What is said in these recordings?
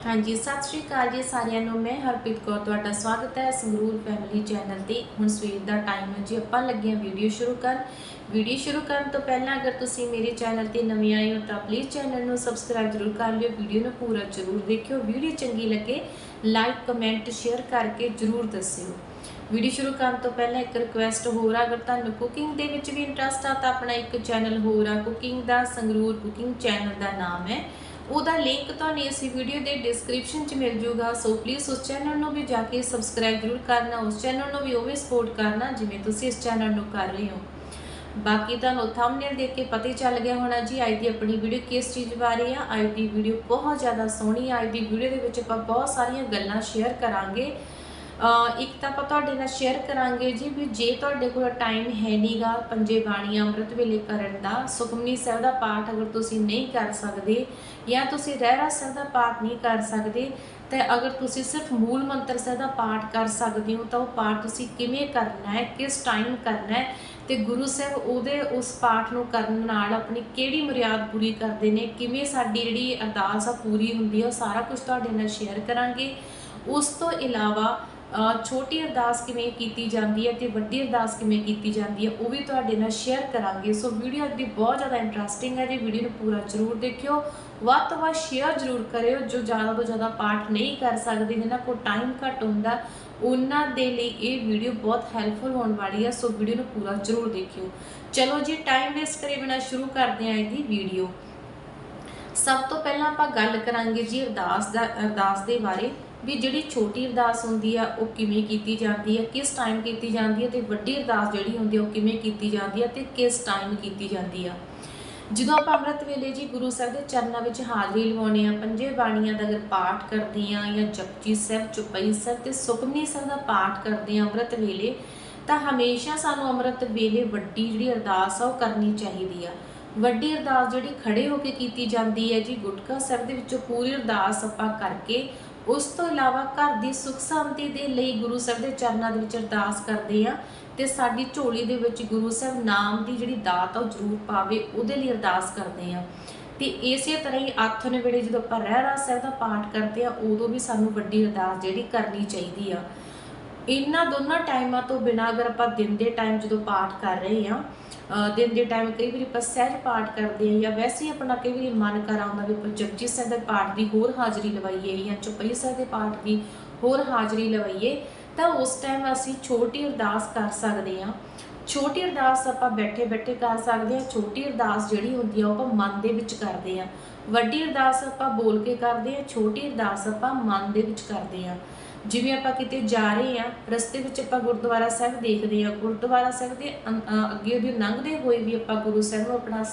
ਹਾਂਜੀ, ਸਤਿ ਸ਼੍ਰੀ ਅਕਾਲ ਜੀ ਸਾਰਿਆਂ ਨੂੰ। ਮੈਂ ਹਰਪ੍ਰੀਤ ਕੌਰ, ਤੁਹਾਡਾ ਸਵਾਗਤ ਹੈ ਸੰਗਰੂਰ ਫੈਮਿਲੀ ਚੈਨਲ ਤੇ। ਹੁਣ ਸਵੇਰ ਦਾ ਟਾਈਮ ਹੈ ਜੀ, ਆਪਾਂ ਲੱਗੇ ਹਾਂ ਵੀਡੀਓ ਸ਼ੁਰੂ ਕਰਨ। ਵੀਡੀਓ ਸ਼ੁਰੂ ਕਰਨ ਤੋਂ ਪਹਿਲਾਂ ਅਗਰ ਤੁਸੀਂ ਮੇਰੇ ਚੈਨਲ ਤੇ ਨਵੇਂ ਆਏ ਹੋ ਤਾਂ ਪਲੀਜ਼ ਚੈਨਲ ਨੂੰ ਸਬਸਕ੍ਰਾਈਬ ਜ਼ਰੂਰ ਕਰ ਲਿਓ। ਵੀਡੀਓ ਨੂੰ ਪੂਰਾ ਜ਼ਰੂਰ ਦੇਖਿਓ। ਵੀਡੀਓ ਚੰਗੀ ਲੱਗੇ ਲਾਈਕ ਕਮੈਂਟ ਸ਼ੇਅਰ ਕਰਕੇ ਜ਼ਰੂਰ ਦੱਸਿਓ। ਵੀਡੀਓ ਸ਼ੁਰੂ ਕਰਨ ਤੋਂ ਪਹਿਲਾਂ ਇੱਕ ਰਿਕੁਐਸਟ ਹੋਰ ਆ, ਅਗਰ ਤੁਹਾਨੂੰ ਕੁਕਿੰਗ ਦੇ ਵਿੱਚ ਵੀ ਇੰਟਰਸਟ ਆ ਤਾਂ ਆਪਣਾ ਇੱਕ ਚੈਨਲ ਹੋਰ ਆ। ਕੁਕਿੰਗ ਦਾ ਸੰਗਰੂਰ ਕੁਕਿੰਗ ਚੈਨਲ ਦਾ ਨਾਮ ਹੈ। ਉਹਦਾ ਲਿੰਕ ਤੁਹਾਨੂੰ ਇਸ ਵੀਡੀਓ ਦੇ ਡਿਸਕ੍ਰਿਪਸ਼ਨ 'ਚ ਮਿਲ ਜੂਗਾ। ਸੋ ਪਲੀਜ਼ ਉਸ ਚੈਨਲ ਨੂੰ ਵੀ ਜਾ ਕੇ ਸਬਸਕ੍ਰਾਈਬ ਜ਼ਰੂਰ ਕਰਨਾ, ਉਸ ਚੈਨਲ ਨੂੰ ਵੀ ਉਵੇਂ ਸਪੋਰਟ ਕਰਨਾ, ਜਿਵੇਂ ਤੁਸੀਂ ਇਸ ਚੈਨਲ ਨੂੰ ਕਰ ਰਹੇ ਹੋ। ਬਾਕੀ ਤੁਹਾਨੂੰ ਥੰਬਨੇਲ ਦੇਖ ਕੇ ਪਤਾ ਹੀ ਚੱਲ ਗਿਆ ਹੋਣਾ ਜੀ ਅੱਜ ਦੀ ਆਪਣੀ ਵੀਡੀਓ ਕਿਸ ਚੀਜ਼ ਬਾਰੇ ਆ। ਅੱਜ ਦੀ ਵੀਡੀਓ ਬਹੁਤ ਜ਼ਿਆਦਾ ਸੋਹਣੀ ਆ। ਅੱਜ ਦੀ ਵੀਡੀਓ ਦੇ ਵਿੱਚ ਆਪਾਂ ਬਹੁਤ ਸਾਰੀਆਂ ਗੱਲਾਂ ਸ਼ੇਅਰ ਕਰਾਂਗੇ। ਇੱਕ ਤਾਂ ਆਪਾਂ ਤੁਹਾਡੇ ਨਾਲ ਸ਼ੇਅਰ ਕਰਾਂਗੇ ਜੀ ਵੀ ਜੇ ਤੁਹਾਡੇ ਕੋਲ ਟਾਈਮ ਹੈ ਨਹੀਂਗਾ ਪੰਜੇ ਬਾਣੀ ਅੰਮ੍ਰਿਤ ਵੇਲੇ ਕਰਨ ਦਾ, ਸੁਖਮਨੀ ਸਾਹਿਬ ਦਾ ਪਾਠ ਅਗਰ ਤੁਸੀਂ ਨਹੀਂ ਕਰ ਸਕਦੇ ਜਾਂ ਤੁਸੀਂ ਰਹਿਰਾ ਸਾਹਿਬ ਦਾ ਪਾਠ ਨਹੀਂ ਕਰ ਸਕਦੇ, ਤੇ ਅਗਰ ਤੁਸੀਂ ਸਿਰਫ ਮੂਲ ਮੰਤਰ ਸਾਹਿਬ ਦਾ ਪਾਠ ਕਰ ਸਕਦੇ ਹੋ, ਤਾਂ ਉਹ ਪਾਠ ਤੁਸੀਂ ਕਿਵੇਂ ਕਰਨਾ ਹੈ, ਕਿਸ ਟਾਈਮ ਕਰਨਾ ਹੈ ਤੇ ਗੁਰੂ ਸਾਹਿਬ ਉਹਦੇ ਉਸ ਪਾਠ ਨੂੰ ਕਰਨ ਨਾਲ ਆਪਣੀ ਕਿਹੜੀ ਮਰਿਆਦ ਪੂਰੀ ਕਰਦੇ ਨੇ, ਕਿਵੇਂ ਸਾਡੀ ਜਿਹੜੀ ਅਰਦਾਸ ਆ ਪੂਰੀ ਹੁੰਦੀ ਹੈ ਉਹ ਸਾਰਾ ਕੁਝ ਤੁਹਾਡੇ ਨਾਲ ਸ਼ੇਅਰ ਕਰਾਂਗੇ। ਉਸ ਤੋਂ ਇਲਾਵਾ ਛੋਟੀ ਅਰਦਾਸ ਕਿਵੇਂ ਕੀਤੀ ਜਾਂਦੀ ਹੈ ਤੇ ਵੱਡੀ ਅਰਦਾਸ ਕਿਵੇਂ ਕੀਤੀ ਜਾਂਦੀ ਹੈ, ਉਹ ਵੀ ਤੁਹਾਡੇ ਨਾਲ ਸ਼ੇਅਰ ਕਰਾਂਗੇ। ਸੋ ਵੀਡੀਓ ਅੱਜ ਦੀ ਬਹੁਤ ਜ਼ਿਆਦਾ ਇੰਟਰਸਟਿੰਗ ਹੈ ਜੀ। ਵੀਡੀਓ ਨੂੰ ਪੂਰਾ ਜ਼ਰੂਰ ਦੇਖਿਓ। ਵੱਧ ਤੋਂ ਵੱਧ ਸ਼ੇਅਰ ਜ਼ਰੂਰ ਕਰਿਓ। ਜੋ ਜ਼ਿਆਦਾ ਤੋਂ ਜ਼ਿਆਦਾ ਪਾਠ ਨਹੀਂ ਕਰ ਸਕਦੇ ਜਿਨ੍ਹਾਂ ਕੋਲ ਟਾਈਮ ਘੱਟ ਹੁੰਦਾ, ਉਹਨਾਂ ਦੇ ਲਈ ਇਹ ਵੀਡੀਓ ਬਹੁਤ ਹੈਲਪਫੁਲ ਹੋਣ ਵਾਲੀ ਹੈ। ਸੋ ਵੀਡੀਓ ਨੂੰ ਪੂਰਾ ਜ਼ਰੂਰ ਦੇਖਿਓ। ਚਲੋ ਜੀ ਟਾਈਮ ਵੇਸਟ ਕਰੇ ਬਿਨਾ ਸ਼ੁਰੂ ਕਰਦੇ ਹਾਂ ਇਹਦੀ ਵੀਡੀਓ ਸਭ ਤੋਂ ਪਹਿਲਾਂ ਆਪਾਂ ਗੱਲ ਕਰਾਂਗੇ ਜੀ ਅਰਦਾਸ ਦਾ, ਅਰਦਾਸ ਦੇ ਬਾਰੇ। ਵੀ ਜਿਹੜੀ ਛੋਟੀ ਅਰਦਾਸ ਹੁੰਦੀ ਆ, ਉਹ ਕਿਵੇਂ ਕੀਤੀ ਜਾਂਦੀ ਹੈ ਕਿਸ ਟਾਈਮ ਕੀਤੀ ਜਾਂਦੀ ਹੈ ਤੇ ਵੱਡੀ ਅਰਦਾਸ ਜਿਹੜੀ ਹੁੰਦੀ ਆ, ਉਹ ਕਿਵੇਂ ਕੀਤੀ ਜਾਂਦੀ ਹੈ ਤੇ ਕਿਸ ਟਾਈਮ ਕੀਤੀ ਜਾਂਦੀ ਆ। ਜਦੋਂ ਆਪਾਂ ਅੰਮ੍ਰਿਤ ਵੇਲੇ ਜੀ ਗੁਰੂ ਸਾਹਿਬ ਦੇ ਚਰਨਾਂ ਵਿੱਚ ਹਾਜ਼ਰੀ ਲਵਾਉਣੇ ਆ, ਪੰਜੇ ਬਾਣੀਆਂ ਦਾ ਅਗਰ ਪਾਠ ਕਰਦੇ ਆ ਜਾਂ ਜਪਜੀ ਸਾਹਿਬ, ਚੁਪਈ ਸਾਹਿਬ ਤੇ ਸੁਖਮਨੀ ਸਾਹਿਬ ਦਾ ਪਾਠ ਕਰਦੇ ਆ ਅੰਮ੍ਰਿਤ ਵੇਲੇ, ਤਾਂ ਹਮੇਸ਼ਾ ਸਾਨੂੰ ਅੰਮ੍ਰਿਤ ਵੇਲੇ ਵੱਡੀ ਜਿਹੜੀ ਅਰਦਾਸ ਆ, ਉਹ ਕਰਨੀ ਚਾਹੀਦੀ ਆ। ਵੱਡੀ ਅਰਦਾਸ ਜਿਹੜੀ ਖੜੇ ਹੋ ਕੇ ਕੀਤੀ ਜਾਂਦੀ ਹੈ ਜੀ, ਗੁਟਕਾ ਸਾਹਿਬ ਦੇ ਵਿੱਚੋਂ ਪੂਰੀ ਅਰਦਾਸ ਆਪਾਂ ਕਰਕੇ ਉਸ ਤੋਂ ਇਲਾਵਾ ਘਰ ਦੀ ਸੁਖ ਸ਼ਾਂਤੀ ਦੇ ਲਈ ਗੁਰੂ ਸਾਹਿਬ ਦੇ ਚਰਨਾਂ ਦੇ ਵਿੱਚ ਅਰਦਾਸ ਕਰਦੇ ਆ ਤੇ ਸਾਡੀ ਝੋਲੀ ਦੇ ਵਿੱਚ ਗੁਰੂ ਸਾਹਿਬ ਨਾਮ ਦੀ ਜਿਹੜੀ ਦਾਤ ਆ ਉਹ ਜ਼ਰੂਰ ਪਾਵੇ, ਉਹਦੇ ਲਈ ਅਰਦਾਸ ਕਰਦੇ ਆ ਤੇ ਇਸੇ ਤਰ੍ਹਾਂ ਹੀ ਆਥਨ ਵੇਲੇ ਜਦੋਂ ਆਪਾਂ ਰਹਿਰਾਸ ਸਾਹਿਬ ਦਾ ਪਾਠ ਕਰਦੇ ਆ ਉਦੋਂ ਵੀ ਸਾਨੂੰ ਵੱਡੀ ਅਰਦਾਸ ਜਿਹੜੀ ਕਰਨੀ ਚਾਹੀਦੀ ਆ। ਇਹਨਾਂ ਦੋਨਾਂ ਟਾਈਮਾਂ ਤੋਂ ਬਿਨਾਂ ਅਗਰ ਆਪਾਂ ਦਿਨ ਦੇ ਟਾਈਮ ਜਦੋਂ ਪਾਠ ਕਰ ਰਹੇ ਆ ਦਿਨ ਦੇ ਟਾਈਮ ਕਈ ਵਾਰੀ ਆਪਾਂ ਸਹਿਜ ਪਾਠ ਕਰਦੇ ਆ ਜਾਂ ਵੈਸੇ ਹੀ ਆਪਣਾ ਕਈ ਵਾਰੀ ਮਨ ਕਰ ਆਉਂਦਾ ਵੀ ਆਪਾਂ ਜਪਜੀ ਸਾਹਿਬ ਦੇ ਪਾਠ ਦੀ ਹੋਰ ਹਾਜ਼ਰੀ ਲਵਾਈਏ ਜਾਂ ਚੁਪਈ ਸਾਹਿਬ ਦੇ ਪਾਠ ਦੀ ਹੋਰ ਹਾਜ਼ਰੀ ਲਵਾਈਏ, ਤਾਂ ਉਸ ਟਾਈਮ ਅਸੀਂ ਛੋਟੀ ਅਰਦਾਸ ਕਰ ਸਕਦੇ ਆ ਛੋਟੀ ਅਰਦਾਸ ਆਪਾਂ ਬੈਠੇ ਬੈਠੇ ਕਰ ਸਕਦੇ ਆ ਛੋਟੀ ਅਰਦਾਸ ਜਿਹੜੀ ਹੁੰਦੀ ਆ ਉਹ ਆਪਾਂ ਮਨ ਦੇ ਵਿੱਚ ਕਰਦੇ ਆ ਵੱਡੀ ਅਰਦਾਸ ਆਪਾਂ ਬੋਲ ਕੇ ਕਰਦੇ ਆ ਛੋਟੀ ਅਰਦਾਸ ਆਪਾਂ ਮਨ ਦੇ ਵਿੱਚ ਕਰਦੇ ਆ ਜਿਵੇਂ ਆਪਾਂ ਕਿਤੇ ਜਾ ਰਹੇ ਆ ਰਸਤੇ ਵਿੱਚ ਆਪਾਂ ਗੁਰਦੁਆਰਾ ਸਾਹਿਬ ਦੇਖਦੇ ਆ ਗੁਰਦੁਆਰਾ ਸਾਹਿਬ ਦੇ ਅੱਗੇ ਉਹਦੇ ਲੰਘਦੇ ਹੋਏ ਵੀ ਆਪਾਂ ਗੁਰੂ ਸਾਹਿਬ ਨੂੰ ਆਪਣਾ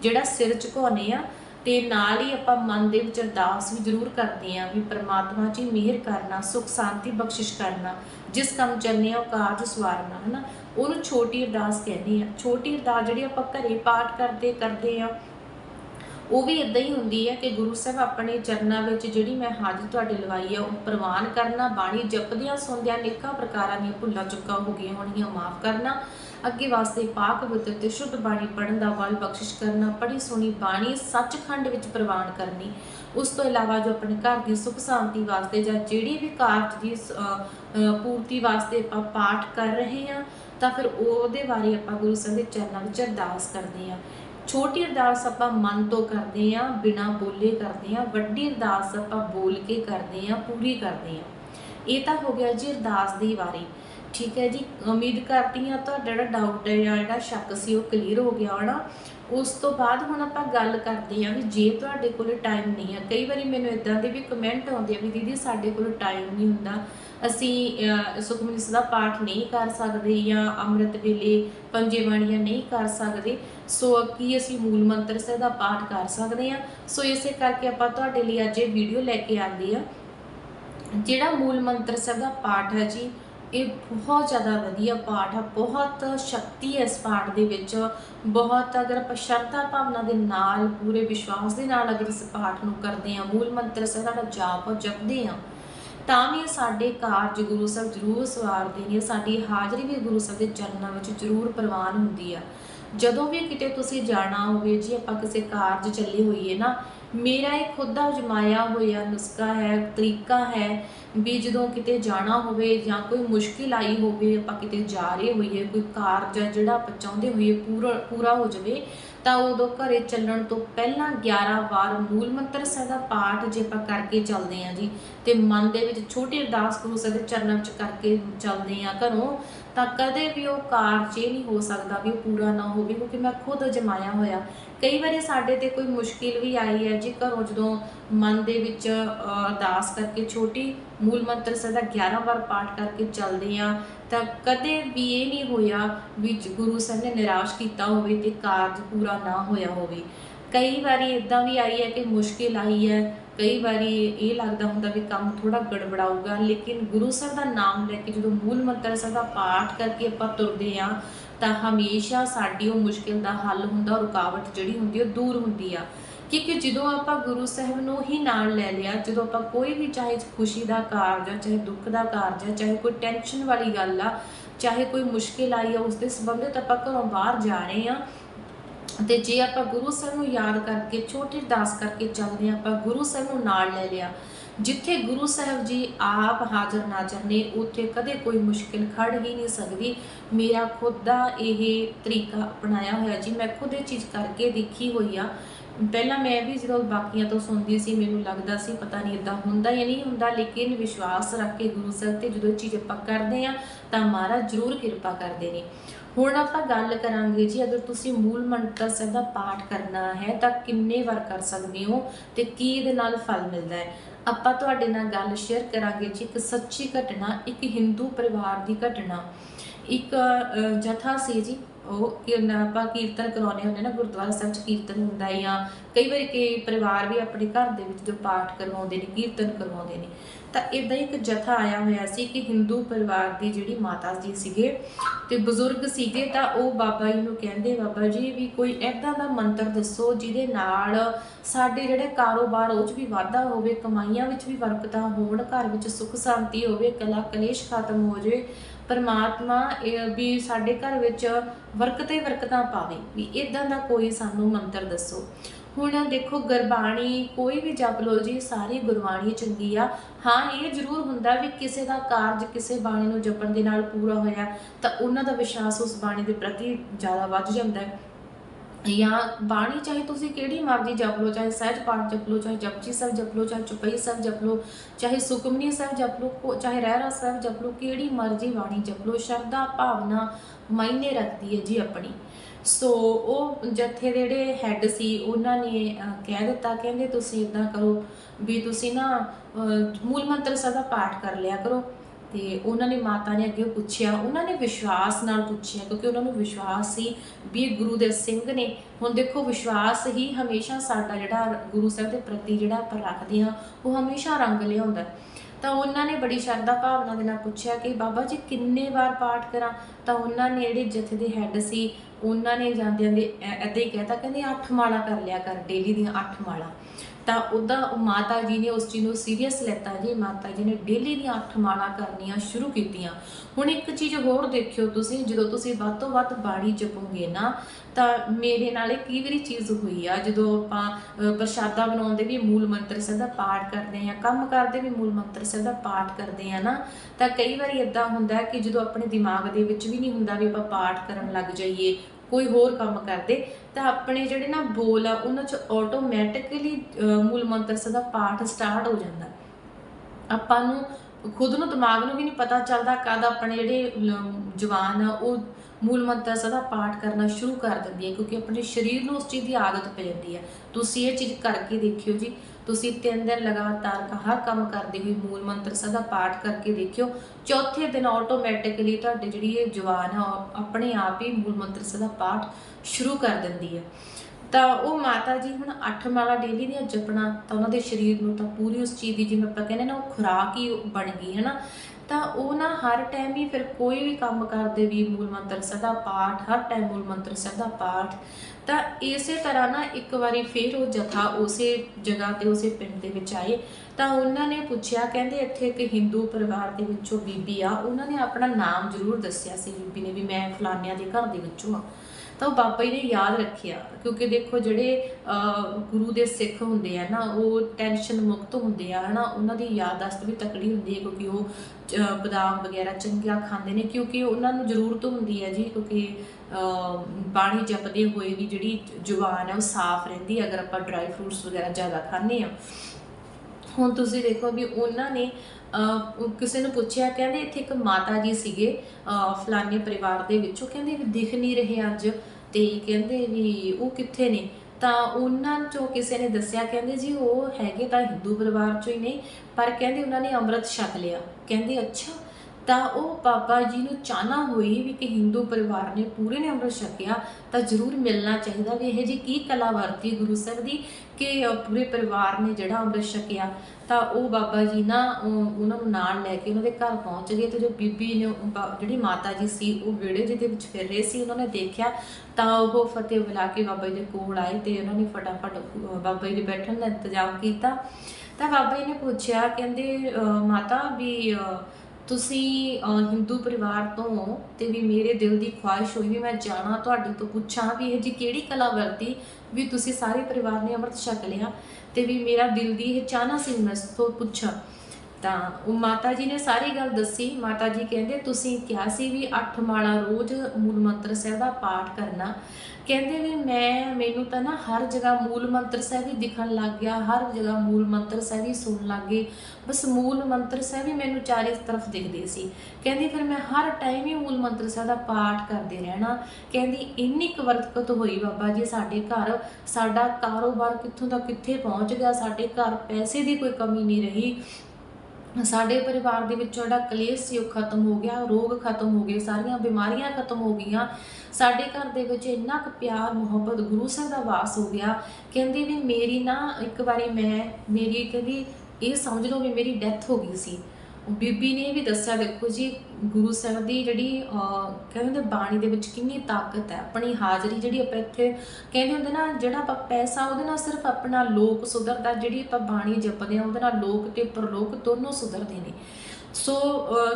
ਜਿਹੜਾ ਸਿਰ ਝੁਕਾਉਂਦੇ ਆ ਤੇ ਨਾਲ ਹੀ ਆਪਾਂ ਮਨ ਦੇ ਵਿੱਚ ਅਰਦਾਸ ਵੀ ਜ਼ਰੂਰ ਕਰਦੇ ਆ ਵੀ ਪ੍ਰਮਾਤਮਾ ਜੀ ਮਿਹਰ ਕਰਨਾ, ਸੁਖ ਸ਼ਾਂਤੀ ਬਖਸ਼ਿਸ਼ ਕਰਨਾ, ਜਿਸ ਕੰਮ ਚੱਲਨੇ ਆ ਉਹ ਕਾਰਜ ਸਵਾਰਨਾ, ਹਨਾ? ਉਹਨੂੰ ਛੋਟੀ ਅਰਦਾਸ ਕਹਿੰਦੇ ਆ ਛੋਟੀ ਅਰਦਾਸ ਜਿਹੜੀ ਆਪਾਂ ਘਰੇ ਪਾਠ ਕਰਦੇ ਕਰਦੇ ਆ ਉਹ ਵੀ ਇਦਾਂ ਹੀ ਹੁੰਦੀ ਹੈ ਕਿ ਗੁਰੂ ਸਾਹਿਬ ਆਪਣੇ ਚਰਨਾਂ ਵਿੱਚ ਜਿਹੜੀ ਮੈਂ ਹਾਜ਼ਰ ਤੁਹਾਡੇ ਲਵਾਈ ਹੈ, ਉਹ ਪ੍ਰਵਾਨ ਕਰਨਾ, ਬਾਣੀ ਜਪਦਿਆਂ, ਸੁਣਦਿਆਂ ਅਨੇਕਾਂ ਪ੍ਰਕਾਰਾਂ ਦੀਆਂ ਭੁੱਲਾਂ ਚੁੱਕਾਂ ਹੋ ਗਈਆਂ ਹੋਣੀਆਂ ਮਾਫ ਕਰਨਾ, ਅੱਗੇ ਵਾਸਤੇ ਪਾਕ ਪਵਿੱਤਰ ਤੇ ਸ਼ੁੱਧ ਬਾਣੀ ਪੜਨ ਦਾ ਬਲ ਬਖਸ਼ਿਸ਼ ਕਰਨਾ ਪੜੀ ਸੁਣੀ ਬਾਣੀ ਸੱਚਖੰਡ ਵਿੱਚ ਪ੍ਰਵਾਨ ਕਰਨੀ, ਉਸ ਤੋਂ ਇਲਾਵਾ ਜੋ ਆਪਣੇ ਘਰ ਦੀ ਸੁਖ ਸ਼ਾਂਤੀ ਵਾਸਤੇ ਜਾਂ ਜਿਹੜੀ ਵੀ ਕਾਰਜ ਦੀ ਪੂਰਤੀ ਵਾਸਤੇ ਆਪਾਂ ਪਾਠ ਕਰ ਰਹੇ ਹਾਂ, ਤਾਂ ਫਿਰ ਉਹਦੇ ਬਾਰੇ ਆਪਾਂ ਗੁਰੂ ਸਾਹਿਬ ਦੇ ਚਰਨਾਂ ਵਿੱਚ ਅਰਦਾਸ ਕਰਦੇ ਹਾਂ। ਛੋਟੀ ਅਰਦਾਸ ਆਪਾਂ ਮਨ ਤੋਂ ਕਰਦੇ ਆ ਬਿਨਾ ਬੋਲੇ ਕਰਦੇ ਆ ਵੱਡੀ ਅਰਦਾਸ ਆਪਾਂ ਬੋਲ ਕੇ ਕਰਦੇ ਆ ਪੂਰੀ ਕਰਦੇ ਆ ਇਹ ਤਾਂ ਹੋ ਗਿਆ ਜੀ ਅਰਦਾਸ ਦੀ ਵਾਰੀ। ਠੀਕ ਹੈ ਜੀ, ਉਮੀਦ ਕਰਦੀ ਆ ਤੁਹਾਡਾ ਜਿਹੜਾ ਡਾਊਟ ਹੈ ਜਾਂ ਜਿਹੜਾ ਸ਼ੱਕ ਸੀ ਉਹ ਕਲੀਅਰ ਹੋ ਗਿਆ ਹੋਣਾ। ਉਸ ਤੋਂ ਬਾਅਦ ਹੁਣ ਆਪਾਂ ਗੱਲ ਕਰਦੇ ਆ ਵੀ ਜੇ ਤੁਹਾਡੇ ਕੋਲ ਟਾਈਮ ਨਹੀਂ ਆ ਕਈ ਵਾਰੀ ਮੈਨੂੰ ਇਦਾਂ ਦੇ ਵੀ ਕਮੈਂਟ ਆਉਂਦੇ ਆ ਵੀ ਦੀਦੀ ਸਾਡੇ ਕੋਲ ਟਾਈਮ ਨਹੀਂ ਹੁੰਦਾ। ਅਸੀਂ ਅਹ, ਸੁਖਮਨੀ ਦਾ ਪਾਠ ਨਹੀਂ ਕਰ ਸਕਦੇ ਜਾਂ ਅੰਮ੍ਰਿਤ ਵੇਲੇ ਪੰਜੇ ਬਾਣੀਆਂ ਨਹੀਂ ਕਰ ਸਕਦੇ ਸੋ ਕੀ ਅਸੀਂ ਮੂਲ ਮੰਤਰ ਸਾਹਿਬ ਦਾ ਪਾਠ ਕਰ ਸਕਦੇ ਹਾਂ? ਸੋ ਇਸੇ ਕਰਕੇ ਆਪਾਂ ਤੁਹਾਡੇ ਲਈ ਅੱਜ ਇਹ ਵੀਡੀਓ ਲੈ ਕੇ ਆਂਦੀ ਆ ਜਿਹੜਾ ਮੂਲ ਮੰਤਰ ਸਾਹਿਬ ਦਾ ਪਾਠ ਹੈ ਜੀ ਇਹ ਬਹੁਤ ਜ਼ਿਆਦਾ ਵਧੀਆ ਪਾਠ ਆ ਬਹੁਤ ਸ਼ਕਤੀ ਹੈ ਇਸ ਪਾਠ ਦੇ ਵਿੱਚ। ਬਹੁਤ ਅਗਰ ਆਪਾਂ ਸ਼ਰਧਾ ਭਾਵਨਾ ਦੇ ਨਾਲ ਪੂਰੇ ਵਿਸ਼ਵਾਸ ਦੇ ਨਾਲ ਅਗਰ ਇਸ ਪਾਠ ਨੂੰ ਕਰਦੇ ਹਾਂ ਮੂਲ ਮੰਤਰ ਸਾਹਿਬ ਦਾ ਜਾਪ ਜਪਦੇ ਹਾਂ। ਤਾਂ ਵੀ ਸਾਡੇ ਕਾਰਜ ਗੁਰੂ ਸਾਹਿਬ ਜ਼ਰੂਰ ਸਵਾਰਦੇ ਨੇ ਸਾਡੀ ਹਾਜ਼ਰੀ ਵੀ ਗੁਰੂ ਸਾਹਿਬ ਦੇ ਚਰਨਾਂ ਵਿੱਚ ਜ਼ਰੂਰ ਪ੍ਰਵਾਨ ਹੁੰਦੀ ਆ। ਜਦੋਂ ਵੀ ਕਿਤੇ ਤੁਸੀਂ ਜਾਣਾ ਹੋਵੇ, ਜੀ ਆਪਾਂ ਕਿਸੇ ਕਾਰਜ ਚੱਲੇ ਹੋਈਏ ਨਾ, ਮੇਰਾ ਇਹ ਖੁਦ ਦਾ ਅਜਮਾਇਆ ਹੋਇਆ ਨੁਸਖਾ ਹੈ, ਤਰੀਕਾ ਹੈ ਵੀ ਜਦੋਂ ਕਿਤੇ ਜਾਣਾ ਹੋਵੇ ਜਾਂ ਕੋਈ ਮੁਸ਼ਕਿਲ ਆਈ ਹੋਵੇ, ਆਪਾਂ ਕਿਤੇ ਜਾ ਰਹੇ ਹੋਈਏ, ਕੋਈ ਕਾਰਜ ਹੈ ਜਿਹੜਾ ਆਪਾਂ ਚਾਹੁੰਦੇ ਹੋਈਏ ਪੂਰਾ ਪੂਰਾ ਹੋ ਜਾਵੇ ਤਾਂ ਉਦੋਂ ਘਰੇ ਚੱਲਣ ਤੋਂ ਪਹਿਲਾਂ 11 ਵਾਰ ਮੂਲ ਮੰਤਰ ਸਾਹਿਬ ਦਾ ਪਾਠ ਜੇ ਆਪਾਂ ਕਰਕੇ ਚੱਲਦੇ ਆਂ ਜੀ, ਤੇ ਮਨ ਦੇ ਵਿੱਚ ਛੋਟੀ ਅਰਦਾਸ ਗੁਰੂ ਸਾਹਿਬ ਦੇ ਚਰਨਾਂ ਵਿੱਚ ਕਰਕੇ ਚੱਲਦੇ ਆਂ ਘਰੋਂ ਤਾਂ ਕਦੇ ਵੀ ਉਹ ਕਾਰਜ ਇਹ ਨਹੀਂ ਹੋ ਸਕਦਾ ਵੀ ਉਹ ਪੂਰਾ ਨਾ ਹੋਵੇ, ਕਿਉਂਕਿ ਮੈਂ ਖੁਦ ਅਜਮਾਇਆ ਹੋਇਆ। ਕਈ ਵਾਰੀ ਸਾਡੇ ਤੇ ਕੋਈ ਮੁਸ਼ਕਿਲ ਵੀ ਆਈ ਹੈ ਜੇ, ਘਰੋਂ ਜਦੋਂ ਮਨ ਦੇ ਵਿੱਚ ਅਰਦਾਸ ਕਰਕੇ ਛੋਟੀ ਮੂਲ ਮੰਤਰ ਸਾਹਿਬ ਦਾ 11 ਵਾਰ ਪਾਠ ਕਰਕੇ ਚੱਲਦੇ ਆ ਤਾਂ ਕਦੇ ਵੀ ਇਹ ਨਹੀਂ ਹੋਇਆ ਵੀ ਗੁਰੂ ਸਾਹਿਬ ਨੇ ਨਿਰਾਸ਼ ਕੀਤਾ ਹੋਵੇ ਤੇ ਕਾਰਜ ਪੂਰਾ ਨਾ ਹੋਇਆ ਹੋਵੇ। ਕਈ ਵਾਰੀ ਇਦਾਂ ਵੀ ਆਈ ਹੈ ਕਿ ਮੁਸ਼ਕਿਲ ਆਈ ਹੈ, ਕਈ ਵਾਰੀ ਇਹ ਲੱਗਦਾ ਹੁੰਦਾ ਵੀ ਕੰਮ ਥੋੜਾ ਗੜਬੜਾਊਗਾ, ਲੇਕਿਨ ਗੁਰੂ ਸਾਹਿਬ ਦਾ ਨਾਮ ਲੈ ਕੇ ਜਦੋਂ ਮੂਲ ਮੰਤਰ ਸਾਹਿਬ ਦਾ ਪਾਠ ਕਰਕੇ ਆਪਾਂ ਤੁਰਦੇ ਆ ਤਾਂ ਹਮੇਸ਼ਾ ਸਾਡੀ ਉਹ ਮੁਸ਼ਕਿਲ ਦਾ ਹੱਲ ਹੁੰਦਾ ਰੁਕਾਵਟ ਜਿਹੜੀ ਹੁੰਦੀ ਉਹ ਦੂਰ ਹੁੰਦੀ ਆ। ਕਿਉਂਕਿ ਜਦੋਂ ਆਪਾਂ ਗੁਰੂ ਸਾਹਿਬ ਨੂੰ ਹੀ ਨਾਲ ਲੈ ਲਿਆ, ਜਦੋਂ ਆਪਾਂ ਕੋਈ ਵੀ ਚਾਹੇ ਖੁਸ਼ੀ ਦਾ ਕਾਰਜ ਆ, ਚਾਹੇ ਦੁੱਖ ਦਾ ਕਾਰਜ ਆ, ਚਾਹੇ ਕੋਈ ਟੈਨਸ਼ਨ ਵਾਲੀ ਗੱਲ ਆ, ਚਾਹੇ ਕੋਈ ਮੁਸ਼ਕਿਲ ਆਈ ਆ, ਉਸ ਦੇ ਸੰਬੰਧਿਤ ਆਪਾਂ ਘਰੋਂ ਬਾਹਰ ਜਾ ਰਹੇ ਆ ਤੇ ਜੇ ਆਪਾਂ ਗੁਰੂ ਸਾਹਿਬ ਨੂੰ ਯਾਦ ਕਰਕੇ, ਛੋਟੀ ਅਰਦਾਸ ਕਰਕੇ ਚੱਲਦੇ ਹਾਂ, ਆਪਾਂ ਗੁਰੂ ਸਾਹਿਬ ਨੂੰ ਨਾਲ ਲੈ ਲਿਆ। ਜਿੱਥੇ ਗੁਰੂ ਸਾਹਿਬ ਜੀ ਆਪ ਹਾਜ਼ਰ ਨਾ ਚਾਹਨੇ ਉੱਥੇ ਕਦੇ ਕੋਈ ਮੁਸ਼ਕਿਲ ਖੜ ਹੀ ਨਹੀਂ ਸਕਦੀ। ਮੇਰਾ ਖੁਦ ਦਾ ਇਹ ਤਰੀਕਾ ਅਪਣਾਇਆ ਹੋਇਆ ਜੀ, ਮੈਂ ਖੁਦ ਇਹ ਚੀਜ਼ ਕਰਕੇ ਦੇਖੀ ਹੋਈ ਆ। ਪਹਿਲਾਂ ਮੈਂ ਵੀ ਜਦੋਂ ਬਾਕੀਆਂ ਤੋਂ ਸੁਣਦੀ ਸੀ, ਮੈਨੂੰ ਲੱਗਦਾ ਸੀ ਪਤਾ ਨਹੀਂ ਇਦਾਂ ਹੁੰਦਾ ਜਾਂ ਨਹੀਂ ਹੁੰਦਾ, ਲੇਕਿਨ ਵਿਸ਼ਵਾਸ ਰੱਖ ਕੇ ਗੁਰੂ ਸਾਹਿਬ ਤੇ ਜਦੋਂ ਇਹ ਚੀਜ਼ ਆਪਾਂ ਕਰਦੇ ਆ ਤਾਂ ਮਹਾਰਾਜ ਜ਼ਰੂਰ ਕਿਰਪਾ ਕਰਦੇ ਨੇ। ਹੁਣ ਆਪਾਂ ਗੱਲ ਕਰਾਂਗੇ ਜੀ, ਅਗਰ ਤੁਸੀਂ ਮੂਲ ਮੰਤਰ ਸਾਹਿਬ ਦਾ ਪਾਠ ਕਰਨਾ ਹੈ, ਤਾਂ ਕਿੰਨੇ ਵਾਰ ਕਰ ਸਕਦੇ ਹੋ ਤੇ ਕੀ ਇਹਦੇ ਨਾਲ ਫਲ ਮਿਲਦਾ ਹੈ? ਆਪਾਂ ਤੁਹਾਡੇ ਨਾਲ ਗੱਲ ਸ਼ੇਅਰ ਕਰਾਂਗੇ ਜੀ, ਇੱਕ ਸੱਚੀ ਘਟਨਾ, ਇੱਕ ਹਿੰਦੂ ਪਰਿਵਾਰ ਦੀ ਘਟਨਾ। ਇੱਕ ਜਥਾ ਸੀ ਜੀ, ਉਹ ਕਿ ਆਪਾਂ ਕੀਰਤਨ ਕਰਾਉਣੇ ਹੁੰਦੇ ਨਾ, ਗੁਰਦੁਆਰਾ ਸਾਹਿਬ ਚ ਕੀਰਤਨ ਹੁੰਦਾ ਹੈ ਜਾਂ ਕਈ ਵਾਰੀ ਕਈ ਪਰਿਵਾਰ ਵੀ ਆਪਣੇ ਘਰ ਦੇ ਵਿੱਚ ਜੋ ਪਾਠ ਕਰਵਾਉਂਦੇ ਨੇ, ਕੀਰਤਨ ਕਰਵਾਉਂਦੇ ਨੇ। ਤਾਂ ਇਦਾਂ ਇੱਕ ਜਥਾ ਆਇਆ ਹੋਇਆ ਸੀ ਕਿ ਹਿੰਦੂ ਪਰਿਵਾਰ ਦੀ ਜਿਹੜੀ ਮਾਤਾ ਜੀ ਸੀਗੇ ਤੇ ਬਜ਼ੁਰਗ ਸੀਗੇ, ਤਾਂ ਉਹ ਬਾਬਾ ਜੀ ਨੂੰ ਕਹਿੰਦੇ, ਬਾਬਾ ਜੀ, ਵੀ ਕੋਈ ਐਦਾਂ ਦਾ ਮੰਤਰ ਦੱਸੋ ਜਿਹਦੇ ਨਾਲ ਸਾਡੇ ਜਿਹੜੇ ਕਾਰੋਬਾਰ ਉਹ 'ਚ ਵੀ ਵਾਧਾ ਹੋਵੇ, ਕਮਾਈਆਂ ਵਿੱਚ ਵੀ ਬਰਕਤਾਂ ਹੋਣ, ਘਰ ਵਿੱਚ ਸੁੱਖ ਸ਼ਾਂਤੀ ਹੋਵੇ, ਕਲਾ ਕਲੇਸ਼ ਖਤਮ ਹੋ ਜਾਵੇ, ਪਰਮਾਤਮਾ ਵੀ ਸਾਡੇ ਘਰ ਵਿੱਚ ਬਰਕਤੇ ਵਰਕਤਾਂ ਪਾਵੇ। ਵੀ ਇਦਾਂ ਦਾ ਕੋਈ ਸਾਨੂੰ ਮੰਤਰ ਦੱਸੋ। ਹੁਣ ਦੇਖੋ ਗੁਰਬਾਣੀ, ਕੋਈ ਵੀ ਜਪ ਲਓ ਜੀ, ਸਾਰੀ ਗੁਰਬਾਣੀ ਚੰਗੀ ਆ। ਹਾਂ, ਇਹ ਜ਼ਰੂਰ ਹੁੰਦਾ ਵੀ ਕਿਸੇ ਦਾ ਕਾਰਜ ਕਿਸੇ ਬਾਣੀ ਨੂੰ ਜਪਣ ਦੇ ਨਾਲ ਪੂਰਾ ਹੋਇਆ, ਤਾਂ ਉਹਨਾਂ ਦਾ ਵਿਸ਼ਵਾਸ ਉਸ ਬਾਣੀ ਦੇ ਪ੍ਰਤੀ ਜ਼ਿਆਦਾ ਵੱਧ ਜਾਂਦਾ ਹੈ। ਜਾਂ ਬਾਣੀ ਚਾਹੇ ਤੁਸੀਂ ਕਿਹੜੀ ਮਰਜ਼ੀ ਜਪ ਲਓ, ਚਾਹੇ ਸਹਿਜ ਪਾਠ ਜਪ ਲਓ, ਚਾਹੇ ਜਪਜੀ ਸਾਹਿਬ ਜਪ ਲਓ, ਚਾਹੇ ਚੁਪਈ ਸਾਹਿਬ ਜਪ ਲਓ, ਚਾਹੇ ਸੁਖਮਨੀ ਸਾਹਿਬ ਜਪ ਲਓ ਚਾਹੇ ਰਹਿਰਾ ਸਾਹਿਬ ਜਪ ਲਓ, ਕਿਹੜੀ ਮਰਜ਼ੀ ਬਾਣੀ ਜਪ ਲਓ, ਸ਼ਰਧਾ, ਭਾਵਨਾ ਮਾਇਨੇ ਰੱਖਦੀ ਹੈ ਜੀ ਆਪਣੀ। ਸੋ ਉਹ ਜੱਥੇ ਦੇ ਜਿਹੜੇ ਹੈੱਡ ਸੀ, ਉਹਨਾਂ ਨੇ ਕਹਿ ਦਿੱਤਾ, ਕਹਿੰਦੇ ਤੁਸੀਂ ਇਦਾਂ ਕਰੋ ਵੀ ਤੁਸੀਂ ਨਾ ਮੂਲ ਮੰਤਰ ਸਾਹਿਬ ਦਾ ਪਾਠ ਕਰ ਲਿਆ ਕਰੋ ਤੇ ਉਹਨਾਂ ਨੇ ਮਾਤਾ ਨੇ ਅੱਗੇ ਪੁੱਛਿਆ, ਉਹਨਾਂ ਨੇ ਵਿਸ਼ਵਾਸ ਨਾਲ ਪੁੱਛਿਆ, ਕਿਉਂਕਿ ਉਹਨਾਂ ਨੂੰ ਵਿਸ਼ਵਾਸ ਸੀ ਵੀ ਇਹ ਗੁਰੂ ਦੇ ਸਿੰਘ ਨੇ ਹੁਣ ਦੇਖੋ, ਵਿਸ਼ਵਾਸ ਹੀ ਹਮੇਸ਼ਾ ਸਾਡਾ ਜਿਹੜਾ ਗੁਰੂ ਸਾਹਿਬ ਦੇ ਪ੍ਰਤੀ ਜਿਹੜਾ ਆਪਾਂ ਰੱਖਦੇ ਹਾਂ, ਉਹ ਹਮੇਸ਼ਾ ਰੰਗ ਲਿਆਉਂਦਾ ਹੈ। ਤਾਂ ਉਹਨਾਂ ਨੇ ਬੜੀ ਸ਼ਰਧਾ ਭਾਵਨਾ ਦੇ ਨਾਲ ਪੁੱਛਿਆ ਕਿ ਬਾਬਾ ਜੀ ਕਿੰਨੇ ਵਾਰ ਪਾਠ ਕਰਾਂ? ਤਾਂ ਉਹਨਾਂ ਨੇ ਜਿਹੜੇ ਜਥੇ ਦੇ ਹੈੱਡ ਸੀ, ਉਹਨਾਂ ਨੇ ਜਾਂਦਿਆਂ ਦੇ ਐਦਾਂ ਹੀ ਕਹਿਤਾ, ਕਹਿੰਦੇ 8 ਮਾਲਾ ਕਰ ਲਿਆ ਕਰ ਡੇਲੀ ਦੀਆਂ 8 ਮਾਲਾ। ਤਾਂ ਉਹਦਾ ਉਹ ਮਾਤਾ ਜੀ ਨੇ ਉਸ ਚੀਜ਼ ਨੂੰ ਸੀਰੀਅਸ ਲੈਤਾ ਜੀ। ਮਾਤਾ ਜੀ ਨੇ ਡੇਲੀ ਦੀਆਂ 8 ਮਾਲਾ ਕਰਨੀਆਂ ਸ਼ੁਰੂ ਕੀਤੀਆਂ। ਹੁਣ ਇੱਕ ਚੀਜ਼ ਹੋਰ ਦੇਖਿਓ ਤੁਸੀਂ, ਜਦੋਂ ਤੁਸੀਂ ਵੱਧ ਤੋਂ ਵੱਧ ਬਾਣੀ ਜਪੋਗੇ ਨਾ, ਤਾਂ ਮੇਰੇ ਨਾਲ ਇਹ ਕਈ ਵਾਰੀ ਚੀਜ਼ ਹੋਈ ਆ। ਜਦੋਂ ਆਪਾਂ ਪ੍ਰਸ਼ਾਦਾ ਬਣਾਉਂਦੇ ਵੀ ਮੂਲ ਮੰਤਰ ਸਾਹਿਬ ਦਾ ਪਾਠ ਕਰਦੇ ਆ ਕੰਮ ਕਰਦੇ ਵੀ ਮੂਲ ਮੰਤਰ ਸਾਹਿਬ ਦਾ ਪਾਠ ਕਰਦੇ ਆ ਨਾ, ਤਾਂ ਕਈ ਵਾਰੀ ਇਦਾਂ ਹੁੰਦਾ ਕਿ ਜਦੋਂ ਆਪਣੇ ਦਿਮਾਗ ਦੇ ਵਿੱਚ ਵੀ ਨਹੀਂ ਹੁੰਦਾ ਵੀ ਆਪਾਂ ਪਾਠ ਕਰਨ ਲੱਗ ਜਾਈਏ ਕੋਈ ਹੋਰ ਕੰਮ ਕਰਦੇ, ਤਾਂ ਆਪਣੇ ਜਿਹੜੇ ਨਾ ਬੋਲ ਆ, ਉਹਨਾਂ 'ਚ ਆਟੋਮੈਟਿਕਲੀ ਮੂਲ ਮੰਤਰ ਸਾਹਿਬ ਪਾਠ ਸਟਾਰਟ ਹੋ ਜਾਂਦਾ। ਆਪਾਂ ਨੂੰ ਖੁਦ ਨੂੰ, ਦਿਮਾਗ ਨੂੰ ਵੀ ਨਹੀਂ ਪਤਾ ਚੱਲਦਾ ਕਦ ਆਪਣੇ ਜਿਹੜੇ ਜਵਾਨ ਆ, ਉਹ ਮੂਲ ਮੰਤਰ ਸਦਾ ਪਾਠ ਕਰਨਾ ਸ਼ੁਰੂ ਕਰ ਦਿੰਦੀ ਹੈ, ਕਿਉਂਕਿ ਆਪਣੇ ਸਰੀਰ ਨੂੰ ਉਸ ਚੀਜ਼ ਦੀ ਆਦਤ ਪੈ ਜਾਂਦੀ ਹੈ। ਤੁਸੀਂ ਇਹ ਚੀਜ਼ ਕਰਕੇ ਦੇਖਿਓ ਜੀ ਤੁਸੀਂ ਤਿੰਨ ਦਿਨ ਲਗਾਤਾਰ ਹਰ ਕੰਮ ਕਰਦੇ ਹੋਏ ਮੂਲ ਮੰਤਰ ਸਦਾ ਪਾਠ ਕਰਕੇ ਦੇਖਿਓ। ਚੌਥੇ ਦਿਨ ਆਟੋਮੈਟਿਕਲੀ ਤੁਹਾਡੇ ਜਿਹੜੀ ਇਹ ਜਵਾਨ ਆ, ਉਹ ਆਪਣੇ ਆਪ ਹੀ ਮੂਲ ਮੰਤਰ ਸਦਾ ਪਾਠ ਸ਼ੁਰੂ ਕਰ ਦਿੰਦੀ ਹੈ। ਤਾਂ ਉਹ ਮਾਤਾ ਜੀ ਹੁਣ ਅੱਠ ਮਾਲਾ ਡੇਲੀ ਦੀਆਂ ਜਪਣਾ ਤਾਂ ਉਹਨਾਂ ਦੇ ਸਰੀਰ ਨੂੰ ਤਾਂ ਪੂਰੀ ਉਸ ਚੀਜ਼ ਦੀ ਜਿਵੇਂ ਆਪਾਂ ਕਹਿੰਦੇ ਨਾ, ਉਹ ਖੁਰਾਕ ਹੀ ਬਣ ਗਈ ਹੈ ਨਾ ਤਾਂ ਉਹ ਨਾ ਹਰ ਟਾਈਮ ਹੀ ਫਿਰ ਕੋਈ ਵੀ ਕੰਮ ਕਰਦੇ ਵੀ ਮੂਲ ਮੰਤਰ, ਸਦਾ ਪਾਠ, ਹਰ ਟਾਈਮ ਮੂਲ ਮੰਤਰ, ਸਦਾ ਪਾਠ। ਤਾਂ ਇਸੇ ਤਰ੍ਹਾਂ ਨਾ ਇੱਕ ਵਾਰੀ ਫਿਰ ਉਹ ਜਥਾ ਉਸੇ ਜਗ੍ਹਾ ਤੇ, ਉਸੇ ਪਿੰਡ ਦੇ ਵਿੱਚ ਆਏ। ਤਾਂ ਉਹਨਾਂ ਨੇ ਪੁੱਛਿਆ, ਕਹਿੰਦੇ ਇੱਥੇ ਇੱਕ ਹਿੰਦੂ ਪਰਿਵਾਰ ਦੇ ਵਿੱਚੋਂ ਬੀਬੀ ਆ। ਉਹਨਾਂ ਨੇ ਆਪਣਾ ਨਾਮ ਜ਼ਰੂਰ ਦੱਸਿਆ ਸੀ ਬੀਬੀ ਨੇ ਵੀ ਮੈਂ ਫਲਾਨਿਆਂ ਦੇ ਘਰ ਦੇ ਵਿੱਚੋਂ ਆ। ਤਾਂ ਉਹ ਬਾਬਾ ਜੀ ਨੇ ਯਾਦ ਰੱਖਿਆ ਕਿਉਂਕਿ ਦੇਖੋ ਜਿਹੜੇ ਗੁਰੂ ਦੇ ਸਿੱਖ ਹੁੰਦੇ ਆ ਨਾ ਉਹ ਟੈਨਸ਼ਨ ਮੁਕਤ ਹੁੰਦੇ ਆ ਹਨਾ ਉਹਨਾਂ ਦੀ ਯਾਦਾਸ਼ਤ ਵੀ ਤਕੜੀ ਹੁੰਦੀ ਹੈ ਕਿਉਂਕਿ ਉਹ ਬਦਾਮ ਵਗੈਰਾ ਚੰਗੀਆਂ ਖਾਂਦੇ ਨੇ ਕਿਉਂਕਿ ਉਹਨਾਂ ਨੂੰ ਜ਼ਰੂਰਤ ਹੁੰਦੀ ਹੈ ਜੀ ਕਿਉਂਕਿ ਅਹ, ਬਾਣੀ ਜਪਦੇ ਹੋਏ ਵੀ ਜਿਹੜੀ ਜ਼ੁਬਾਨ ਹੈ ਉਹ ਸਾਫ਼ ਰਹਿੰਦੀ ਹੈ ਅਗਰ ਆਪਾਂ ਡਰਾਈ ਫਰੂਟਸ ਵਗੈਰਾ ਜ਼ਿਆਦਾ ਖਾਂਦੇ ਆ ਹੁਣ ਤੁਸੀਂ ਦੇਖੋ ਵੀ ਉਹਨਾਂ ਨੇ ਕਿਸੇ ਨੂੰ ਪੁੱਛਿਆ ਕਹਿੰਦੇ ਇੱਥੇ ਇੱਕ ਮਾਤਾ ਜੀ ਸੀਗੇ ਅਹ, ਫਲਾਣੇ ਪਰਿਵਾਰ ਦੇ ਵਿੱਚੋਂ ਕਹਿੰਦੇ ਵੀ ਦਿਖ ਨਹੀਂ ਰਹੇ ਅੱਜ ਤੇ ਕਹਿੰਦੇ ਵੀ ਉਹ ਕਿੱਥੇ ਨੇ? ਤਾਂ ਉਹਨਾਂ ਚੋਂ ਕਿਸੇ ਨੇ ਦੱਸਿਆ ਕਹਿੰਦੇ ਜੀ ਉਹ ਹੈਗੇ ਤਾਂ ਹਿੰਦੂ ਪਰਿਵਾਰ ਚੋਂ ਹੀ ਨਹੀਂ ਪਰ ਕਹਿੰਦੇ ਉਹਨਾਂ ਨੇ ਅੰਮ੍ਰਿਤ ਛਕ ਲਿਆ। ਕਹਿੰਦੇ ਅੱਛਾ ਤਾਂ ਉਹ ਬਾਬਾ ਜੀ ਨੂੰ ਚਾਹਨਾ ਹੋਈ ਵੀ ਕਿ ਹਿੰਦੂ ਪਰਿਵਾਰ ਨੇ ਪੂਰੇ ਨੇ ਅੰਮ੍ਰਿਤ ਛਕਿਆ ਤਾਂ ਜ਼ਰੂਰ ਮਿਲਣਾ ਚਾਹੀਦਾ ਵੀ ਇਹ ਜੀ ਕੀ ਕਲਾ ਵਰਤੀ ਗੁਰੂ ਸਾਹਿਬ ਦੀ ਕਿ ਪੂਰੇ ਪਰਿਵਾਰ ਨੇ ਜਿਹੜਾ ਅੰਮ੍ਰਿਤ ਛਕਿਆ। ਤਾਂ ਉਹ ਬਾਬਾ ਜੀ ਨਾ ਉਹਨਾਂ ਨੂੰ ਨਾਲ ਲੈ ਕੇ ਉਹਨਾਂ ਦੇ ਘਰ ਪਹੁੰਚ ਗਏ ਤੇ ਜੋ ਬੀਬੀ ਨੇ ਜਿਹੜੀ ਮਾਤਾ ਜੀ ਸੀ ਉਹ ਵਿਹੜੇ ਜਿਹੇ ਦੇ ਵਿੱਚ ਫਿਰ ਰਹੇ ਸੀ ਉਹਨਾਂ ਨੇ ਦੇਖਿਆ। ਤਾਂ ਉਹ ਫਤਿਹ ਬੁਲਾ ਕੇ ਬਾਬਾ ਜੀ ਦੇ ਕੋਲ ਆਏ ਤੇ ਉਹਨਾਂ ਨੇ ਫਟਾਫਟ ਬਾਬਾ ਜੀ ਦੇ ਬੈਠਣ ਦਾ ਇੰਤਜ਼ਾਮ ਕੀਤਾ। ਤਾਂ ਬਾਬਾ ਜੀ ਨੇ ਪੁੱਛਿਆ ਕਹਿੰਦੇ ਅ, ਮਾਤਾ ਵੀ ਅ, ਤੁਸੀਂ ਅ, ਹਿੰਦੂ ਪਰਿਵਾਰ ਤੋਂ ਹੋ ਤੇ ਵੀ ਮੇਰੇ ਦਿਲ ਦੀ ਖੁਆਇਸ਼ ਹੋਈ ਵੀ ਮੈਂ ਜਾਣਾ ਤੁਹਾਡੇ ਤੋਂ ਪੁੱਛਾਂ ਵੀ ਇਹ ਜੀ ਕਿਹੜੀ ਕਲਾ ਵਰਤੀ ਵੀ ਤੁਸੀਂ ਸਾਰੇ ਪਰਿਵਾਰ ਨੇ ਅੰਮ੍ਰਿਤ ਛਕ ਲਿਆ ਤੇ ਵੀ ਮੇਰਾ ਦਿਲ ਦੀ ਇਹ ਚਾਹਨਾ ਸੀ ਮੈਂ ਤੋਂ ਪੁੱਛਾਂ। ਤਾਂ ਉਹ ਮਾਤਾ ਜੀ ਨੇ ਸਾਰੀ ਗੱਲ ਦੱਸੀ। ਮਾਤਾ ਜੀ ਕਹਿੰਦੇ, ਤੁਸੀਂ ਕਿਹਾ ਸੀ ਵੀ ਅੱਠ ਮਾਲਾ ਰੋਜ਼ ਮੂਲ ਮੰਤਰ ਸਾਹਿਬ ਦਾ ਪਾਠ ਕਰਨਾ। ਕਹਿੰਦੇ ਵੀ ਮੈਂ, ਮੈਨੂੰ ਤਾਂ ਨਾ ਹਰ ਜਗ੍ਹਾ ਮੂਲ ਮੰਤਰ ਸਾਹਿਬ ਹੀ ਦਿਖਣ ਲੱਗ ਗਿਆ, ਹਰ ਜਗ੍ਹਾ ਮੂਲ ਮੰਤਰ ਸਾਹਿਬ ਹੀ ਸੁਣਨ ਲੱਗ ਗਏ। ਬਸ ਮੂਲ ਮੰਤਰ ਸਾਹਿਬ ਹੀ ਮੈਨੂੰ ਚਾਰੇ ਤਰਫ ਦਿਖਦੇ ਸੀ। ਕਹਿੰਦੀ, ਫਿਰ ਮੈਂ ਹਰ ਟਾਈਮ ਹੀ ਮੂਲ ਮੰਤਰ ਸਾਹਿਬ ਦਾ ਪਾਠ ਕਰਦੇ ਰਹਿਣਾ। ਕਹਿੰਦੀ, ਇੰਨੀ ਕੁ ਬਰਕਤ ਹੋਈ ਬਾਬਾ ਜੀ ਸਾਡੇ ਘਰ। ਸਾਡਾ ਕਾਰੋਬਾਰ ਕਿੱਥੋਂ ਦਾ ਕਿੱਥੇ ਪਹੁੰਚ ਗਿਆ? ਸਾਡੇ ਘਰ ਪੈਸੇ ਦੀ ਕੋਈ ਕਮੀ ਨਹੀਂ ਰਹੀ। ਸਾਡੇ ਪਰਿਵਾਰ ਦੇ ਵਿੱਚੋਂ ਜਿਹੜਾ ਕਲੇਸ਼ ਸੀ ਉਹ ਖਤਮ ਹੋ ਗਿਆ, ਰੋਗ ਖਤਮ ਹੋ ਗਏ, ਸਾਰੀਆਂ ਬਿਮਾਰੀਆਂ ਖਤਮ ਹੋ ਗਈਆਂ। ਸਾਡੇ ਘਰ ਦੇ ਵਿੱਚ ਇੰਨਾ ਕੁ ਪਿਆਰ, ਮੁਹੱਬਤ, ਗੁਰੂ ਸਾਹਿਬ ਦਾ ਵਾਸ ਹੋ ਗਿਆ। ਕਹਿੰਦੀ ਵੀ ਮੇਰੀ ਨਾ ਇੱਕ ਵਾਰੀ ਮੈਂ, ਮੇਰੀ ਕਹਿੰਦੀ, ਇਹ ਸਮਝ ਲਓ ਵੀ ਮੇਰੀ ਡੈਥ ਹੋ ਗਈ ਸੀ। ਬੀਬੀ ਨੇ ਵੀ ਦੱਸਿਆ, ਦੇਖੋ ਜੀ, ਗੁਰੂ ਸਾਹਿਬ ਦੀ ਜਿਹੜੀ ਕਹਿੰਦੇ ਹੁੰਦੇ ਬਾਣੀ ਦੇ ਵਿੱਚ ਕਿੰਨੀ ਤਾਕਤ ਹੈ, ਆਪਣੀ ਹਾਜ਼ਰੀ ਜਿਹੜੀ ਆਪਾਂ ਇੱਥੇ ਕਹਿੰਦੇ ਹੁੰਦੇ ਨਾ, ਜਿਹੜਾ ਆਪਾਂ ਪੈਸਾ, ਉਹਦੇ ਨਾਲ ਸਿਰਫ ਆਪਣਾ ਲੋਕ ਸੁਧਰਦਾ, ਜਿਹੜੀ ਆਪਾਂ ਬਾਣੀ ਜਪਦੇ ਆ ਉਹਦੇ ਨਾਲ ਲੋਕ ਤੇ ਪਰਲੋਕ ਦੋਨੋਂ ਸੁਧਰਦੇ ਨੇ। ਸੋ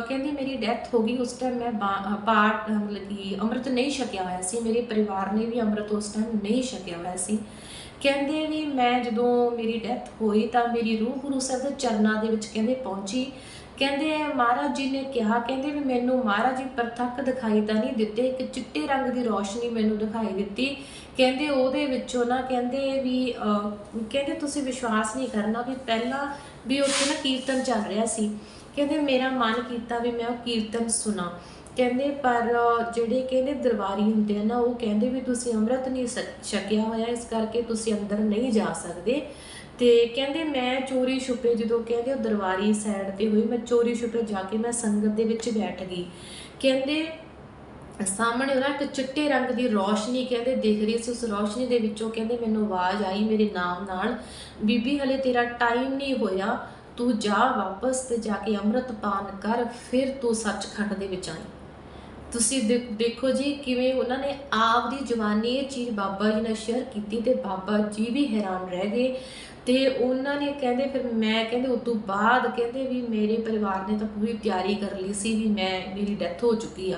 ਕਹਿੰਦੇ ਮੇਰੀ ਡੈਥ ਹੋ ਗਈ, ਉਸ ਟਾਈਮ ਮੈਂ ਬਾ- ਪਾਠ ਮਤਲਬ ਕਿ ਅੰਮ੍ਰਿਤ ਨਹੀਂ ਛਕਿਆ ਹੋਇਆ ਸੀ, ਮੇਰੇ ਪਰਿਵਾਰ ਨੇ ਵੀ ਅੰਮ੍ਰਿਤ ਉਸ ਟਾਈਮ ਨਹੀਂ ਛਕਿਆ ਹੋਇਆ ਸੀ। ਕਹਿੰਦੇ ਵੀ ਮੈਂ ਜਦੋਂ ਮੇਰੀ ਡੈਥ ਹੋਈ ਤਾਂ ਮੇਰੀ ਰੂਹ ਗੁਰੂ ਸਾਹਿਬ ਦੇ ਚਰਨਾਂ ਦੇ ਵਿੱਚ ਕਹਿੰਦੇ ਪਹੁੰਚੀ। ਕਹਿੰਦੇ ਮਹਾਰਾਜ ਜੀ ਨੇ ਕਿਹਾ, ਕਹਿੰਦੇ ਵੀ ਮੈਨੂੰ ਮਹਾਰਾਜ ਜੀ ਪ੍ਰਤੱਖ ਦਿਖਾਈ ਤਾਂ ਨਹੀਂ ਦਿੱਤੇ, ਇੱਕ ਚਿੱਟੇ ਰੰਗ ਦੀ ਰੋਸ਼ਨੀ ਮੈਨੂੰ ਦਿਖਾਈ ਦਿੱਤੀ। ਕਹਿੰਦੇ ਉਹਦੇ ਵਿੱਚੋਂ ਨਾ ਕਹਿੰਦੇ ਵੀ ਕਹਿੰਦੇ ਤੁਸੀਂ ਵਿਸ਼ਵਾਸ ਨਹੀਂ ਕਰਨਾ ਵੀ ਪਹਿਲਾਂ ਵੀ ਉੱਥੇ ਨਾ ਕੀਰਤਨ ਚੱਲ ਰਿਹਾ ਸੀ। ਕਹਿੰਦੇ ਮੇਰਾ ਮਨ ਕੀਤਾ ਵੀ ਮੈਂ ਉਹ ਕੀਰਤਨ ਸੁਣਾ। ਕਹਿੰਦੇ ਪਰ ਜਿਹੜੇ ਕਹਿੰਦੇ ਦਰਬਾਰੀ ਹੁੰਦੇ ਆ ਨਾ, ਉਹ ਕਹਿੰਦੇ ਵੀ ਤੁਸੀਂ ਅੰਮ੍ਰਿਤ ਨਹੀਂ ਸ- ਛਕਿਆ ਹੋਇਆ, ਇਸ ਕਰਕੇ ਤੁਸੀਂ ਅੰਦਰ ਨਹੀਂ ਜਾ ਸਕਦੇ। ਤੇ ਕਹਿੰਦੇ ਮੈਂ ਚੋਰੀ ਛੁਪੇ ਜਦੋਂ ਕਹਿੰਦੇ ਉਹ ਦਰਬਾਰੀ ਸਾਈਡ ਤੇ ਹੋਈ, ਮੈਂ ਚੋਰੀ ਛੁਪੇ ਜਾ ਕੇ ਮੈਂ ਸੰਗਤ ਦੇ ਵਿੱਚ ਬੈਠ ਗਈ। ਕਹਿੰਦੇ ਸਾਹਮਣੇ ਉਹਨਾਂ ਇੱਕ ਚਿੱਟੇ ਰੰਗ ਦੀ ਰੋਸ਼ਨੀ ਕਹਿੰਦੇ ਦਿਖ ਰਹੀ ਸੀ, ਉਸ ਰੋਸ਼ਨੀ ਦੇ ਵਿੱਚੋਂ ਕਹਿੰਦੇ ਮੈਨੂੰ ਆਵਾਜ਼ ਆਈ ਮੇਰੇ ਨਾਮ ਨਾਲ, ਬੀਬੀ ਹਲੇ ਤੇਰਾ ਟਾਈਮ ਨਹੀਂ ਹੋਇਆ, ਤੂੰ ਜਾ ਵਾਪਸ ਤੇ ਜਾ ਕੇ ਅੰਮ੍ਰਿਤ ਪਾਨ ਕਰ, ਫਿਰ ਤੂੰ ਸੱਚਖੰਡ ਦੇ ਵਿੱਚ ਆਈ। ਤੁਸੀਂ ਦੇਖੋ ਜੀ ਕਿਵੇਂ ਉਹਨਾਂ ਨੇ ਆਪ ਦੀ ਜਵਾਨੀ ਇਹ ਚੀਜ਼ ਬਾਬਾ ਜੀ ਨਾਲ ਸ਼ੇਅਰ ਕੀਤੀ ਤੇ ਬਾਬਾ ਜੀ ਵੀ ਹੈਰਾਨ ਰਹਿ ਗਏ। ਤੇ ਉਹਨਾਂ ਨੇ ਕਹਿੰਦੇ ਫਿਰ ਮੈਂ ਕਹਿੰਦੇ ਉਸ ਤੋਂ ਬਾਅਦ ਕਹਿੰਦੇ ਵੀ ਮੇਰੇ ਪਰਿਵਾਰ ਨੇ ਤਾਂ ਪੂਰੀ ਤਿਆਰੀ ਕਰ ਲਈ ਸੀ ਵੀ ਮੈਂ, ਮੇਰੀ ਡੈਥ ਹੋ ਚੁੱਕੀ ਆ।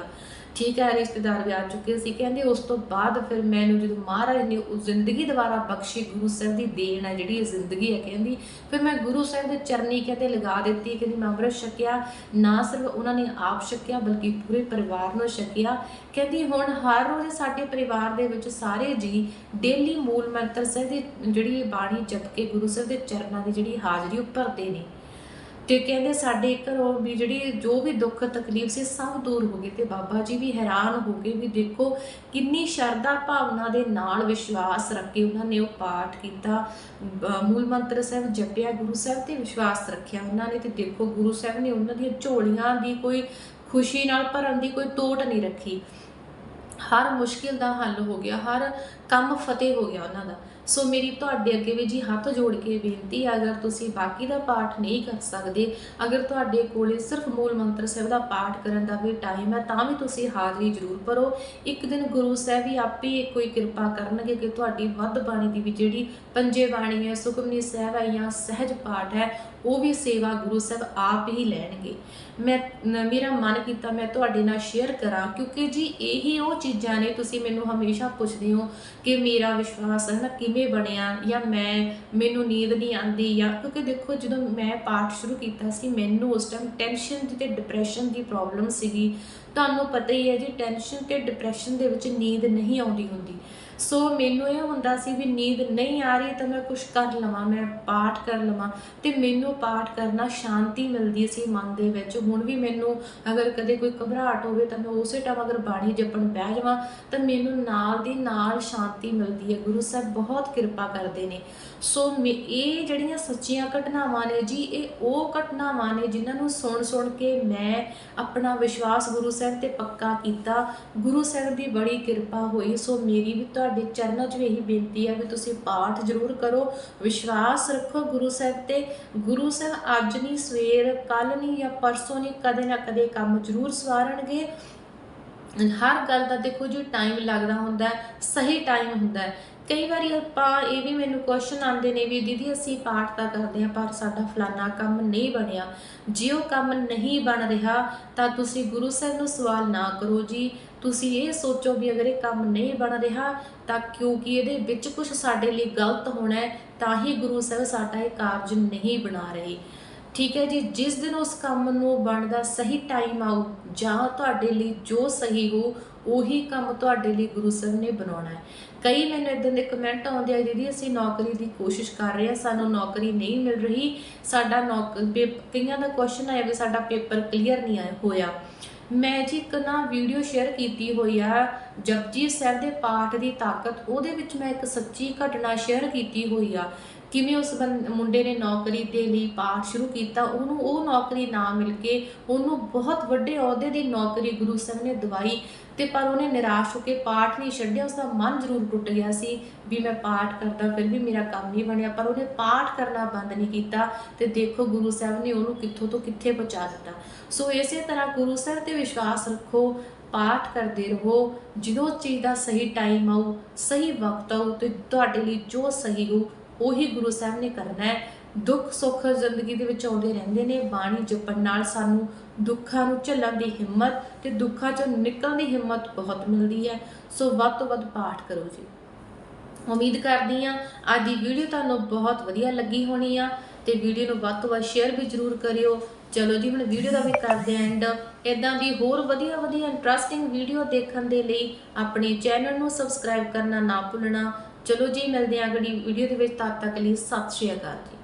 ਠੀਕ ਹੈ, ਰਿਸ਼ਤੇਦਾਰ ਵੀ ਆ ਚੁੱਕੇ ਸੀ। ਕਹਿੰਦੇ ਉਸ ਤੋਂ ਬਾਅਦ ਫਿਰ ਮੈਨੂੰ ਜਦੋਂ ਮਹਾਰਾਜ ਨੇ ਉਹ ਜ਼ਿੰਦਗੀ ਦੁਬਾਰਾ ਬਖਸ਼ੀ, ਗੁਰੂ ਸਾਹਿਬ ਦੀ ਦੇਣ ਹੈ ਜਿਹੜੀ ਇਹ ਜ਼ਿੰਦਗੀ ਹੈ ਕਹਿੰਦੀ, ਫਿਰ ਮੈਂ ਗੁਰੂ ਸਾਹਿਬ ਦੇ ਚਰਨੀ ਕਹਿੰਦੇ ਲਗਾ ਦਿੱਤੀ। ਕਹਿੰਦੀ ਮੈਂ ਅੰਮ੍ਰਿਤ ਛਕਿਆ, ਨਾ ਸਿਰਫ ਉਹਨਾਂ ਨੇ ਆਪ ਛਕਿਆ, ਬਲਕਿ ਪੂਰੇ ਪਰਿਵਾਰ ਨੂੰ ਛਕਿਆ। ਕਹਿੰਦੀ ਹੁਣ ਹਰ ਰੋਜ਼ ਸਾਡੇ ਪਰਿਵਾਰ ਦੇ ਵਿੱਚ ਸਾਰੇ ਜੀ ਡੇਲੀ ਮੂਲ ਮੰਤਰ ਸਾਹਿਬ ਦੀ ਜਿਹੜੀ ਬਾਣੀ ਜਪ ਕੇ ਗੁਰੂ ਸਾਹਿਬ ਦੇ ਚਰਨਾਂ ਦੀ ਜਿਹੜੀ ਹਾਜ਼ਰੀ ਉਹ ਭਰਦੇ ਨੇ। ਤੇ ਕਹਿੰਦੇ ਸਾਡੇ ਘਰੋਂ ਵੀ ਜਿਹੜੀ ਜੋ ਵੀ ਦੁੱਖ ਤਕਲੀਫ ਸੀ ਸਭ ਦੂਰ ਹੋ ਗਈ ਤੇ ਬਾਬਾ ਜੀ ਵੀ ਹੈਰਾਨ ਹੋ ਗਏ ਵੀ ਦੇਖੋ ਕਿੰਨੀ ਸ਼ਰਧਾ ਭਾਵਨਾ ਦੇ ਨਾਲ ਵਿਸ਼ਵਾਸ ਰੱਖ ਕੇ ਉਹਨਾਂ ਨੇ, ਉਹ ਪਾਠ ਕੀਤਾ ਮੂਲ ਮੰਤਰ ਸਾਹਿਬ ਜਪਿਆ, ਗੁਰੂ ਸਾਹਿਬ ਤੇ ਵਿਸ਼ਵਾਸ ਰੱਖਿਆ ਉਹਨਾਂ ਨੇ ਤੇ ਦੇਖੋ ਗੁਰੂ ਸਾਹਿਬ ਨੇ ਉਹਨਾਂ ਦੀਆਂ ਝੋਲੀਆਂ ਦੀ ਕੋਈ ਖੁਸ਼ੀ ਨਾਲ ਭਰਨ ਦੀ ਕੋਈ ਤੋਟ ਨਹੀਂ ਰੱਖੀ। ਹਰ ਮੁਸ਼ਕਿਲ ਦਾ ਹੱਲ ਹੋ ਗਿਆ, ਹਰ ਕੰਮ ਫਤਿਹ ਹੋ ਗਿਆ ਉਹਨਾਂ ਦਾ। ਸੋ ਮੇਰੀ ਤੁਹਾਡੇ ਅੱਗੇ ਵੀ ਜੀ ਹੱਥ ਜੋੜ ਕੇ ਬੇਨਤੀ ਹੈ ਅਗਰ ਤੁਸੀਂ ਬਾਕੀ ਦਾ ਪਾਠ ਨਹੀਂ ਕਰ ਸਕਦੇ, ਅਗਰ ਤੁਹਾਡੇ ਕੋਲੇ ਸਿਰਫ ਮੂਲ ਮੰਤਰ ਸਾਹਿਬ ਦਾ ਪਾਠ ਕਰਨ ਦਾ ਵੀ ਟਾਈਮ ਹੈ, ਤਾਂ ਵੀ ਤੁਸੀਂ ਹਾਜ਼ਰੀ ਜ਼ਰੂਰ ਭਰੋ। ਇੱਕ ਦਿਨ ਗੁਰੂ ਸਾਹਿਬ ਵੀ ਆਪੇ ਕੋਈ ਕਿਰਪਾ ਕਰਨਗੇ ਕਿ ਤੁਹਾਡੀ ਵੱਧ ਬਾਣੀ ਦੀ ਵੀ ਜਿਹੜੀ ਪੰਜੇ ਬਾਣੀ ਹੈ ਸੁਖਮਨੀ ਸਾਹਿਬ ਹੈ ਜਾਂ ਸਹਿਜ ਪਾਠ ਹੈ ਉਹ ਵੀ ਸੇਵਾ ਗੁਰੂ ਸਾਹਿਬ ਆਪ ਹੀ ਲੈਣਗੇ। ਮੈਂ ਮੇਰਾ ਮਨ ਕੀਤਾ ਮੈਂ ਤੁਹਾਡੇ ਨਾਲ ਸ਼ੇਅਰ ਕਰਾਂ, ਕਿਉਂਕਿ ਜੀ ਇਹੀ ਉਹ ਚੀਜ਼ਾਂ ਨੇ ਤੁਸੀਂ ਮੈਨੂੰ ਹਮੇਸ਼ਾ ਪੁੱਛਦੇ ਹੋ ਕਿ ਮੇਰਾ ਵਿਸ਼ਵਾਸ ਹੈ ਨਾ ਕਿਵੇਂ ਬਣਿਆ ਜਾਂ ਮੈਂ, ਮੈਨੂੰ ਨੀਂਦ ਨਹੀਂ ਆਉਂਦੀ ਜਾਂ, ਕਿਉਂਕਿ ਦੇਖੋ ਜਦੋਂ ਮੈਂ ਪਾਠ ਸ਼ੁਰੂ ਕੀਤਾ ਸੀ, ਮੈਨੂੰ ਉਸ ਟਾਈਮ ਟੈਨਸ਼ਨ ਦੀ ਤੇ ਡਿਪਰੈਸ਼ਨ ਦੀ ਪ੍ਰੋਬਲਮ ਸੀਗੀ। ਤੁਹਾਨੂੰ ਪਤਾ ਹੀ ਹੈ ਜੀ ਟੈਨਸ਼ਨ ਤੇ ਡਿਪਰੈਸ਼ਨ ਦੇ ਵਿੱਚ ਨੀਂਦ ਨਹੀਂ ਆਉਂਦੀ ਹੁੰਦੀ। ਸੋ ਮੈਨੂੰ ਇਹ ਹੁੰਦਾ ਸੀ ਵੀ ਨੀਂਦ ਨਹੀਂ ਆ ਰਹੀ ਤਾਂ ਮੈਂ ਕੁਝ ਕਰ ਲਵਾਂ, ਮੈਂ ਪਾਠ ਕਰ ਲਵਾਂ। ਤੇ ਮੈਨੂੰ ਪਾਠ ਕਰਨਾ ਸ਼ਾਂਤੀ ਮਿਲਦੀ ਸੀ ਮਨ ਦੇ ਵਿੱਚ। ਹੁਣ ਵੀ ਮੈਨੂੰ ਅਗਰ ਕਦੇ ਕੋਈ ਘਬਰਾਹਟ ਹੋਵੇ ਤਾਂ ਮੈਂ ਉਸੇ ਟਾਈਮ ਅਗਰ ਬਾਣੀ ਜਪਣ ਬਹਿ ਜਾਵਾਂ ਤਾਂ ਮੈਨੂੰ ਨਾਲ ਦੀ ਨਾਲ ਸ਼ਾਂਤੀ ਮਿਲਦੀ ਹੈ। ਗੁਰੂ ਸਾਹਿਬ ਬਹੁਤ ਕਿਰਪਾ ਕਰਦੇ ਨੇ। ਸੋ ਮੇ- ਇਹ ਜਿਹੜੀਆਂ ਸੱਚੀਆਂ ਘਟਨਾਵਾਂ ਨੇ ਜੀ, ਇਹ ਉਹ ਘਟਨਾਵਾਂ ਨੇ ਜਿਨ੍ਹਾਂ ਨੂੰ ਸੁਣ ਸੁਣ ਕੇ ਮੈਂ ਆਪਣਾ ਵਿਸ਼ਵਾਸ ਗੁਰੂ ਸਾਹਿਬ ਤੇ ਪੱਕਾ ਕੀਤਾ। ਗੁਰੂ ਸਾਹਿਬ ਦੀ ਬੜੀ ਕਿਰਪਾ ਹੋਈ। ਸੋ ਮੇਰੀ ਵੀ ਤੁਹਾਡੇ ਚਰਨਾਂ 'ਚ ਇਹੀ ਬੇਨਤੀ ਹੈ ਵੀ ਤੁਸੀਂ ਪਾਠ ਜ਼ਰੂਰ ਕਰੋ। ਵਿਸ਼ਵਾਸ ਰੱਖੋ ਗੁਰੂ ਸਾਹਿਬ ਤੇ। ਗੁਰੂ ਸਾਹਿਬ ਅੱਜ ਨਹੀਂ, ਸਵੇਰ ਕੱਲ ਨਹੀਂ ਜਾਂ ਪਰਸੋਂ ਨਹੀਂ, ਕਦੇ ਨਾ ਕਦੇ ਕੰਮ ਜ਼ਰੂਰ ਸਵਾਰਨਗੇ। ਹਰ ਗੱਲ ਦਾ ਦੇਖੋ ਜੀ ਟਾਈਮ ਲੱਗਦਾ ਹੁੰਦਾ ਸਹੀ ਟਾਈਮ ਹੁੰਦਾ ਕਈ ਵਾਰੀ ਆਪਾਂ ਇਹ ਵੀ ਮੈਨੂੰ ਕੁਐਸਚਨ ਆਉਂਦੇ ਨੇ ਵੀ ਦੀਦੀ ਅਸੀਂ ਪਾਠ ਤਾਂ ਕਰਦੇ ਹਾਂ, ਪਰ ਸਾਡਾ ਫਲਾਨਾ ਕੰਮ ਨਹੀਂ ਬਣਿਆ। ਜੇ ਉਹ ਕੰਮ ਨਹੀਂ ਬਣ ਰਿਹਾ, ਤਾਂ ਤੁਸੀਂ ਗੁਰੂ ਸਾਹਿਬ ਨੂੰ ਸਵਾਲ ਨਾ ਕਰੋ ਜੀ। ਤੁਸੀਂ ਇਹ ਸੋਚੋ ਵੀ ਅਗਰ ਇਹ ਕੰਮ ਨਹੀਂ ਬਣ ਰਿਹਾ, ਤਾਂ ਕਿਉਂਕਿ ਇਹਦੇ ਵਿੱਚ ਕੁਝ ਸਾਡੇ ਲਈ ਗਲਤ ਹੋਣਾ ਹੈ, ਤਾਂ ਹੀ ਗੁਰੂ ਸਾਹਿਬ ਸਾਡਾ ਇਹ ਕਾਰਜ ਨਹੀਂ ਬਣਾ ਰਹੇ। ਠੀਕ ਹੈ ਜੀ, ਜਿਸ ਦਿਨ ਉਸ ਕੰਮ ਨੂੰ ਬਣਦਾ ਸਹੀ ਟਾਈਮ ਆਊ, ਜਾਂ ਤੁਹਾਡੇ ਲਈ ਜੋ ਸਹੀ ਹੋ ਉਹੀ ਕੰਮ ਤੁਹਾਡੇ ਲਈ ਗੁਰੂ ਸਾਹਿਬ ਨੇ ਬਣਾਉਣਾ ਹੈ। ਕਈ ਮੈਨੂੰ ਇਦਾਂ ਦੇ ਕਮੈਂਟ ਆਉਂਦੇ ਆ, ਦੀਦੀ, ਅਸੀਂ ਨੌਕਰੀ ਦੀ ਕੋਸ਼ਿਸ਼ ਕਰ ਰਹੇ ਹਾਂ, ਸਾਨੂੰ ਨੌਕਰੀ ਨਹੀਂ ਮਿਲ ਰਹੀ। ਸਾਡਾ ਨੌਕ ਪੇ- ਕਈਆਂ ਦਾ ਕੁਐਸਚਨ ਆਇਆ ਵੀ ਸਾਡਾ ਪੇਪਰ ਕਲੀਅਰ ਨਹੀਂ ਆਇਆ ਹੋਇਆ। ਮੈਂ ਜੀ ਇੱਕ ਨਾ ਵੀਡੀਓ ਸ਼ੇਅਰ ਕੀਤੀ ਹੋਈ ਆ, ਜਪਜੀ ਸਾਹਿਬ ਦੇ ਪਾਠ ਦੀ ਤਾਕਤ, ਉਹਦੇ ਵਿੱਚ ਮੈਂ ਇੱਕ ਸੱਚੀ ਘਟਨਾ ਸ਼ੇਅਰ ਕੀਤੀ ਹੋਈ ਆ। ਕਿਵੇਂ ਉਸ ਬੰ- ਮੁੰਡੇ ਨੇ ਨੌਕਰੀ ਦੇ ਲਈ ਪਾਠ ਸ਼ੁਰੂ ਕੀਤਾ, ਉਹਨੂੰ, ਉਹ ਨੌਕਰੀ ਨਾ ਮਿਲ ਕੇ ਉਹਨੂੰ ਬਹੁਤ ਵੱਡੇ ਅਹੁਦੇ ਦੀ ਨੌਕਰੀ ਗੁਰੂ ਸਾਹਿਬ ਨੇ ਦਵਾਈ ਤੇ ਪਰ ਉਹਨੇ ਨਿਰਾਸ਼ ਹੋ ਕੇ ਪਾਠ ਨਹੀਂ ਛੱਡਿਆ ਉਸ ਦਾ ਮਨ ਜ਼ਰੂਰ ਟੁੱਟ ਗਿਆ ਸੀ ਵੀ ਮੈਂ ਪਾਠ ਕਰਦਾ, ਫਿਰ ਵੀ ਮੇਰਾ ਕੰਮ ਨਹੀਂ ਬਣਿਆ, ਪਰ ਉਹਨੇ ਪਾਠ ਕਰਨਾ ਬੰਦ ਨਹੀਂ ਕੀਤਾ ਤੇ ਦੇਖੋ ਗੁਰੂ ਸਾਹਿਬ ਨੇ ਉਹਨੂੰ ਕਿੱਥੋਂ ਤੋਂ ਕਿੱਥੇ ਪਹੁੰਚਾ ਦਿੱਤਾ। ਸੋ ਇਸੇ ਤਰ੍ਹਾਂ ਗੁਰੂ ਸਾਹਿਬ ਤੇ ਵਿਸ਼ਵਾਸ ਰੱਖੋ, ਪਾਠ ਕਰਦੇ ਰਹੋ, ਜਦੋਂ ਚੀਜ਼ ਦਾ ਸਹੀ ਟਾਈਮ ਆਊ, ਸਹੀ ਵਕਤ ਆਊ ਤੇ ਤੁਹਾਡੇ ਲਈ ਜੋ ਸਹੀ ਹੋ ਉਹੀ ਗੁਰੂ ਸਾਹਿਬ ਨੇ ਕਰਨਾ ਹੈ। ਦੁੱਖ ਸੁੱਖ ਜ਼ਿੰਦਗੀ ਦੇ ਵਿੱਚ ਆਉਂਦੇ ਰਹਿੰਦੇ ਨੇ, ਬਾਣੀ ਜਪਣ ਨਾਲ ਸਾਨੂੰ ਦੁੱਖਾਂ ਨੂੰ ਝੱਲਣ ਦੀ ਹਿੰਮਤ ਤੇ ਦੁੱਖਾਂ ਚੋਂ ਨਿਕਲਣ ਦੀ ਹਿੰਮਤ ਬਹੁਤ ਮਿਲਦੀ ਹੈ। ਸੋ ਵੱਧ ਤੋਂ ਵੱਧ ਪਾਠ ਕਰੋ ਜੀ। ਉਮੀਦ ਕਰਦੀ ਆ ਅੱਜ ਦੀ ਵੀਡੀਓ ਤੁਹਾਨੂੰ ਬਹੁਤ ਵਧੀਆ ਲੱਗੀ ਹੋਣੀ ਆ ਤੇ ਵੀਡੀਓ ਨੂੰ ਵੱਧ ਤੋਂ ਵੱਧ ਸ਼ੇਅਰ ਵੀ ਜਰੂਰ ਕਰਿਓ। ਚਲੋ ਜੀ, ਹੁਣ ਵੀਡੀਓ ਦਾ ਵੀ ਕਰਦੇ ਆਂ ਐਂਡ ਇਦਾਂ ਦੀ ਹੋਰ ਵਧੀਆ ਵਧੀਆ ਇੰਟਰਸਟਿੰਗ ਵੀਡੀਓ ਦੇਖਣ ਦੇ ਲਈ ਆਪਣੇ ਚੈਨਲ ਨੂੰ ਸਬਸਕ੍ਰਾਈਬ ਕਰਨਾ ਨਾ ਭੁੱਲਣਾ। ਚਲੋ ਜੀ, ਮਿਲਦੇ ਆਂ ਅਗਲੀ ਵੀਡੀਓ ਦੇ ਵਿੱਚ, ਤਦ ਤੱਕ ਲਈ ਸਤਿ ਸ਼੍ਰੀ ਅਕਾਲ ਜੀ।